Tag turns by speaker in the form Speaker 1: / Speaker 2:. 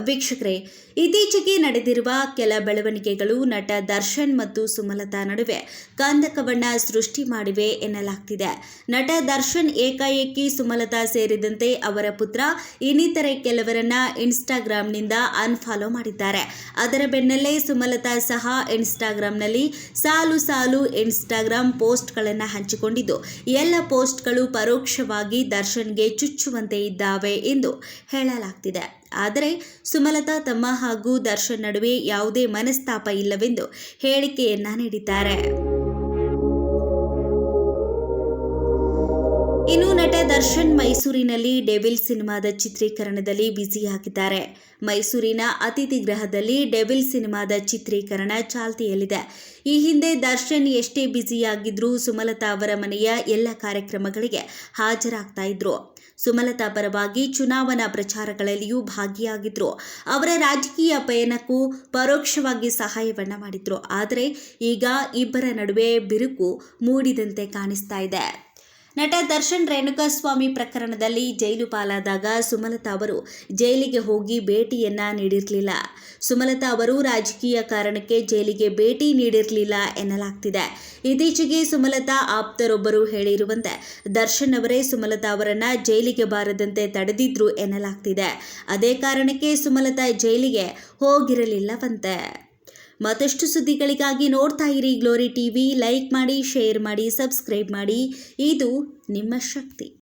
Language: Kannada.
Speaker 1: ವೀಕ್ಷಕರೇ, ಇತ್ತೀಚೆಗೆ ನಡೆದಿರುವ ಕೆಲ ಬೆಳವಣಿಗೆಗಳು ನಟ ದರ್ಶನ್ ಮತ್ತು ಸುಮಲತಾ ನಡುವೆ ಕಂದಕವನ್ನ ಸೃಷ್ಟಿ ಮಾಡಿವೆ ಎನ್ನಲಾಗ್ತಿದೆ. ನಟ ದರ್ಶನ್ ಏಕಾಏಕಿ ಸುಮಲತಾ ಸೇರಿದಂತೆ ಅವರ ಪುತ್ರ, ಇನ್ನಿತರೆ ಕೆಲವರನ್ನ ಇನ್ಸ್ಟಾಗ್ರಾಂನಿಂದ ಅನ್ಫಾಲೋ ಮಾಡಿದ್ದಾರೆ. ಅದರ ಬೆನ್ನಲ್ಲೇ ಸುಮಲತಾ ಸಹ ಇನ್ಸ್ಟಾಗ್ರಾಂನಲ್ಲಿ ಸಾಲು ಸಾಲು ಇನ್ಸ್ಟಾಗ್ರಾಂ ಪೋಸ್ಟ್ಗಳನ್ನು ಹಂಚಿಕೊಂಡಿದ್ದು, ಎಲ್ಲ ಪೋಸ್ಟ್ಗಳು ಪರೋಕ್ಷವಾಗಿ ದರ್ಶನ್ಗೆ ಚುಚ್ಚುವಂತೆ ಇದ್ದಾವೆ ಎಂದು ಹೇಳಲಾಗ್ತಿದೆ. ಆದರೆ ಸುಮಲತಾ ತಮ್ಮ ಹಾಗೂ ದರ್ಶನ್ ನಡುವೆ ಯಾವುದೇ ಮನಸ್ತಾಪ ಇಲ್ಲವೆಂದು ಹೇಳಿಕೆಯನ್ನ ನೀಡಿದ್ದಾರೆ. ಇನ್ನು ನಟ ದರ್ಶನ್ ಮೈಸೂರಿನಲ್ಲಿ ಡೆವಿಲ್ ಸಿನಿಮಾದ ಚಿತ್ರೀಕರಣದಲ್ಲಿ ಬ್ಯುಸಿಯಾಗಿದ್ದಾರೆ ಮೈಸೂರಿನ ಅತಿಥಿ ಗೃಹದಲ್ಲಿ ಡೆವಿಲ್ ಸಿನಿಮಾದ ಚಿತ್ರೀಕರಣ ಚಾಲ್ತಿಯಲ್ಲಿದೆ. ಈ ಹಿಂದೆ ದರ್ಶನ್ ಎಷ್ಟೇ ಬ್ಯುಸಿಯಾಗಿದ್ರೂ ಸುಮಲತಾ ಅವರ ಮನೆಯ ಎಲ್ಲ ಕಾರ್ಯಕ್ರಮಗಳಿಗೆ ಹಾಜರಾಗ್ತಾ ಇದ್ರು. ಸುಮಲತಾ ಪರವಾಗಿ ಚುನಾವಣಾ ಪ್ರಚಾರಗಳಲ್ಲಿಯೂ ಭಾಗಿಯಾಗಿದ್ರು. ಅವರ ರಾಜಕೀಯ ಪಯಣಕ್ಕೂ ಪರೋಕ್ಷವಾಗಿ ಸಹಾಯವನ್ನ ಮಾಡಿದ್ರು. ಆದರೆ ಈಗ ಇಬ್ಬರ ನಡುವೆ ಬಿರುಕು ಮೂಡಿದಂತೆ ಕಾಣಿಸ್ತಾ ಇದೆ. ನಟ ದರ್ಶನ್ ರೇಣುಕಾಸ್ವಾಮಿ ಪ್ರಕರಣದಲ್ಲಿ ಜೈಲು ಪಾಲಾದಾಗ ಸುಮಲತಾ ಅವರು ಜೈಲಿಗೆ ಹೋಗಿ ಭೇಟಿಯನ್ನ ನೀಡಿರಲಿಲ್ಲ. ಸುಮಲತಾ ಅವರು ರಾಜಕೀಯ ಕಾರಣಕ್ಕೆ ಜೈಲಿಗೆ ಭೇಟಿ ನೀಡಿರಲಿಲ್ಲ ಎನ್ನಲಾಗ್ತಿದೆ. ಇತ್ತೀಚೆಗೆ ಸುಮಲತಾ ಆಪ್ತರೊಬ್ಬರು ಹೇಳಿರುವಂತೆ ದರ್ಶನ್ ಅವರೇ ಸುಮಲತಾ ಅವರನ್ನ ಜೈಲಿಗೆ ಬಾರದಂತೆ ತಡೆದಿದ್ರು ಎನ್ನಲಾಗ್ತಿದೆ. ಅದೇ ಕಾರಣಕ್ಕೆ ಸುಮಲತಾ ಜೈಲಿಗೆ ಹೋಗಿರಲಿಲ್ಲವಂತೆ. ಮತ್ತಷ್ಟು ಸುದ್ದಿಗಳಿಗಾಗಿ ನೋಡ್ತಾ ಇರಿ ಗ್ಲೋರಿ ಟಿವಿ. ಲೈಕ್ ಮಾಡಿ, ಶೇರ್ ಮಾಡಿ, ಸಬ್ಸ್ಕ್ರೈಬ್ ಮಾಡಿ. ಇದು ನಿಮ್ಮ ಶಕ್ತಿ.